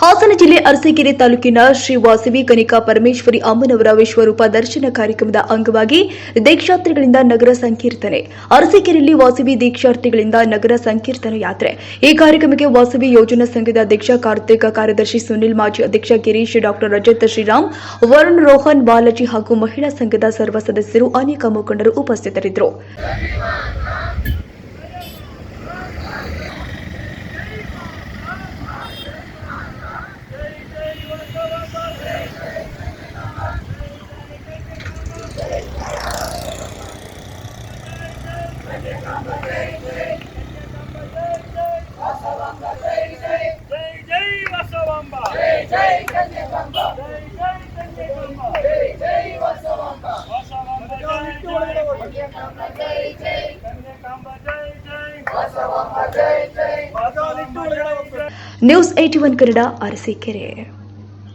ಹಾಸನ ಜಿಲ್ಲೆ ಅರಸೀಕೆರೆ ತಾಲೂಕಿನ ಶ್ರೀ ವಾಸವಿ ಕನಿಕಾ ಪರಮೇಶ್ವರಿ ಅಮ್ಮನವರ ವಿಶ್ವರೂಪ ದರ್ಶನ ಕಾರ್ಯಕ್ರಮದ ಅಂಗವಾಗಿ ದೀಕ್ಷಾರ್ಥಿಗಳಿಂದ ನಗರ ಸಂಕೀರ್ತನೆ. ಅರಸೀಕೆರೆಯಲ್ಲಿ ವಾಸವಿ ದೀಕ್ಷಾರ್ಥಿಗಳಿಂದ ನಗರ ಸಂಕೀರ್ತನ ಯಾತ್ರೆ. ಈ ಕಾರ್ಯಕ್ರಮಕ್ಕೆ ವಾಸವಿ ಯೋಜನಾ ಸಂಘದ ಅಧ್ಯಕ್ಷ, ಕಾರ್ತಿಕ ಕಾರ್ಯದರ್ಶಿ ಸುನಿಲ್, ಮಾಜಿ ಅಧ್ಯಕ್ಷ ಗಿರೀಶ್ ಡಾಕ್ಟರ್ ರಜತ್ ಶ್ರೀರಾಮ್, ವರುಣ್ ರೋಹನ್, ಬಾಲಾಜಿ ಹಾಗೂ ಮಹಿಳಾ ಸಂಘದ ಸರ್ವ ಸದಸ್ಯರು, ಅನೇಕ ಮುಖಂಡರು ಉಪಸ್ಥಿತರಿದ್ದರು. News eighty one Kannada Arsikere